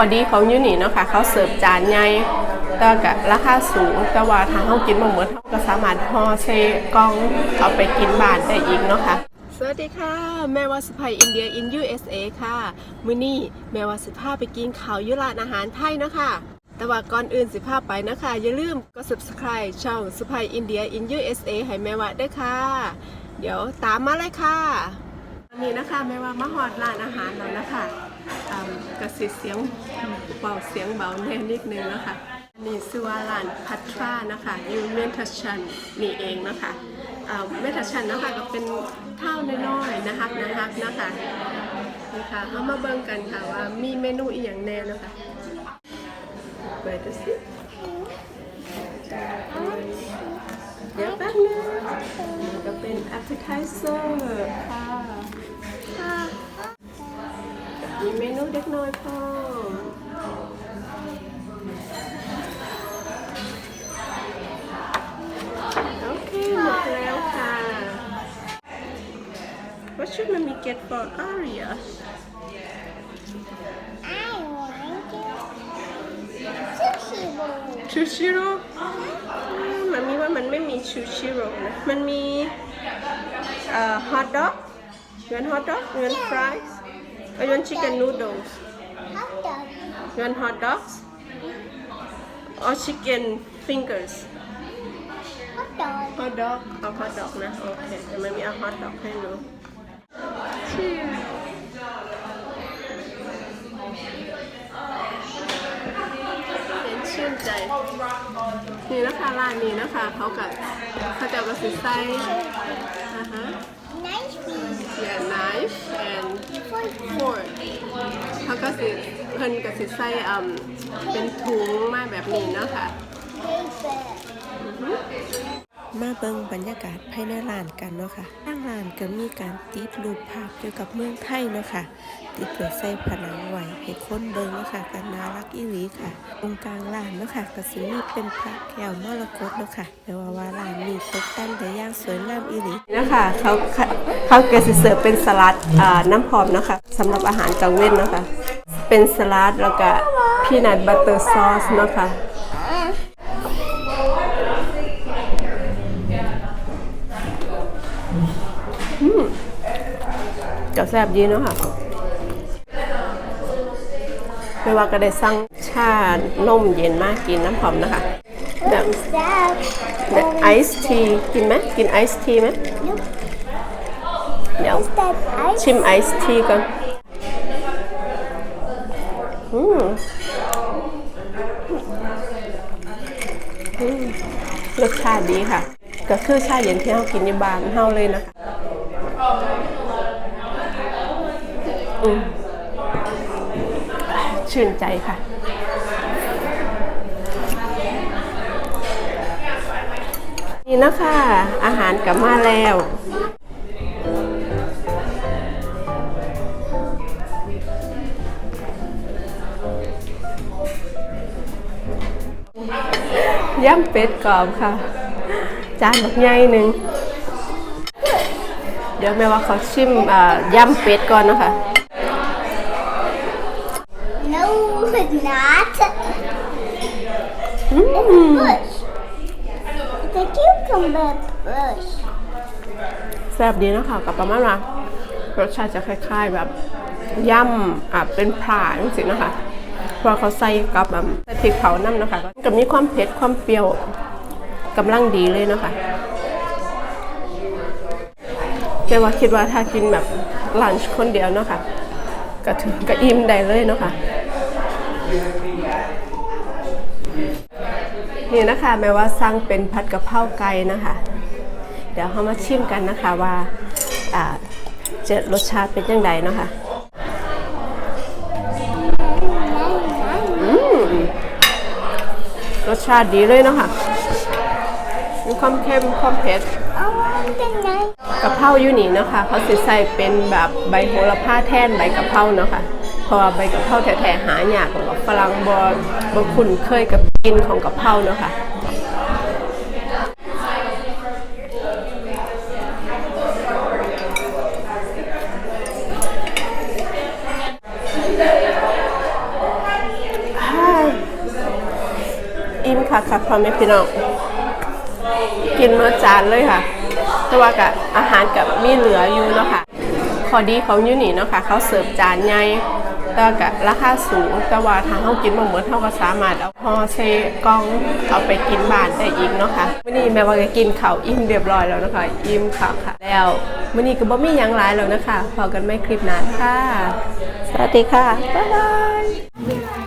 อดีของยูนี่เนาะค่ะเขาเสิร์ฟจานใหญ่แต่ก็ราคาสูง แต่ว่าถ้าเฮากินบ่หมดเฮาก็สามารถห่อใส่กล่องเอาไปกินบ้านได้อีกเนาะค่ะสวัสดีค่ะ แม่วาสิพายอินเดีย in USA ค่ะมื้อนี้แม่วาสิพาไปกินข้าวยุร้านอาหารไทยเนาะค่ะแต่ว่าก่อนอื่นสิพาไปนะคะ อย่าลืมกด subscribe ช่องสุภายอินเดีย in USA ให้แม่ว่าด้ค่ะ เดี๋ยวตามมาเลยค่ะวันนี้นะคะแม่ว่ามาฮอดร้านอาหารแล้วนะคะอ่า กระสิเสียงเบาเสียงเบาแน่นิดนึงนะคะนนี้ชื่อว่าร้านพัทรานะคะยูเมนทัชชันนี่เองนะคะอ่าเมทัชชันนะคะก็เป็นเท่าน้อยๆนะคะนะคะนะคะนี่ค่ะเอามาเบิ่งกันค่ะว่ามีเมนูอีกอย่างแน่นะคะเปิดดูสิเดี๋ยวแป๊บนึงนี่ก็เป็น appetizer ค่ะ มีเมนูเล็กน้อยพร้อมโอเคหมดแล้วค่ะ What should mommy get for Aria? I want sushi roll. ชูชิโร่มันมีว่ามันไม่มีชูชิโร่นะ มันมีเอ่อฮอทดอกเงินฮอทดอกเงินฟรายส์ เงินชิคเก้นนูโดลส์ Hot dog. เงินฮอทดอกส์ or chicken fingers Hot dog. ฮอทดอกเอาฮอทดอกนะ โอเคเดี๋ยวมันมีเอาฮอทดอกให้หนู Cheers เป็นชื่นใจ นี่นะคะร้านนี้นะคะ เขากับเขาจะเอากระสิไส้อ่าฮะ fork เขาก็สิเพิ่นก็สิใส่อืมเป็นถุงมาแบบนี้เนาะค่ะ มาเบิ่งบรรยากาศภายในร้านกันเนาะค่ะทางร้านก็มีการติดรูปภาพเกี่ยวกับเมืองไทยเนาะค่ะ ติดไว้ใส่ผนังไว้ให้คนเบิ่งเนาะค่ะกันน่ารักอีหลีค่ะ ตรงกลางร้านเนาะค่ะก็สิมีเป็นพระแก้วมรกตเนาะค่ะแปลว่าว่าร้านนี้ตกแต่งได้อย่างสวยงามอีหลีนี่นะคะเขาเขากระสิเสิร์ฟเป็นสลัดน้ำหอมเนาะคะสำหรับอาหารกลางเว้นเนาะคะเป็นสลัดแล้วก็พีนัทบัตเตอร์ซอสเนาะค่ะ ก็แซ่บดีเนาะค่ะไม่ว่าก็ได้สั่งชานมเย็นมากกินน้ำหอมนะคะแบบ What's that? ไอซ์ทีกินไหมกินไอซ์ทีไหมเดี๋ยวชิมไอซ์ทีก่อนอืมรสชาติดีค่ะ ก็คือชาเย็นที่เรากินในบ้านเฮาเลยนะคะ ชื่นใจค่ะ นี่นะคะ อาหารกลับมาแล้วย่ำเป็ดกรอบค่ะ จานแบบใหญ่หนึ่งเดี๋ยวแม่ว่าเขาชิมย่ำเป็ดก่อนนะคะ it's not. อืม Bush. It's a cucumber bush. แซ่บดีนะคะกับประมาณว่ารสชาติจะคล้าย ๆแบบย่ำอะเป็นผาจริงๆนะคะเพราะเขาใส่กับแบบใส่พริกเผาน้ำนะคะก็มีความเผ็ดความเปรี้ยวกำลังดีเลยนะคะแต่ว่าคิดว่าถ้ากินแบบลันช์คนเดียวเนาะคะก็ถึงก็อิ่มได้เลยเนาะคะ นี่นะคะแม้ว่าสั่งเป็นผัดกะเพราไก่นะคะ เดี๋ยวเขามาชิมกันนะคะว่าจะรสชาติเป็นยังไงเนาะคะอืมรสชาติดีเลยเนาะค่ะมีความเค็มความเผ็ดกะเพราอยู่นี่เนาะคะเขาสิใส่เป็นแบบใบโหระพาแท่นใบกะเพราเนาะค่ะ เพราะว่าใบกะเพราแท้ๆหายากกว่าฝรั่งบ่บ่คุ้นเคยกับกลินของกะเพราเนาะค่ะอิ่มค่ะค่ะพ่อแม่พี่น้องกินเมื่อจานเลยค่ะ แต่ว่ากับอาหารกับมีเหลืออยู่เนาะค่ะขอดีของอยูนี่เนาะค่ะ เขาเสิร์ฟจานใหญ่ แต่กับราคาสูง แต่ว่าทางเขากินมาเหมือนเท่าก็สามารถเอาห่อใส่กล้องเอาไปกินบ้านได้อีกเนาะค่ะมื่อนี้แม่ว่าก็กินข้าวอิ่มเรียบร้อยแล้วนะคะ อิ่มค่ะค่ะ แล้วมื่อนี้ก็บ่มียังหลายแล้วนะคะพอกันไม่คลิปหนั้นค่ะ สวัสดีค่ะบ๊ายบาย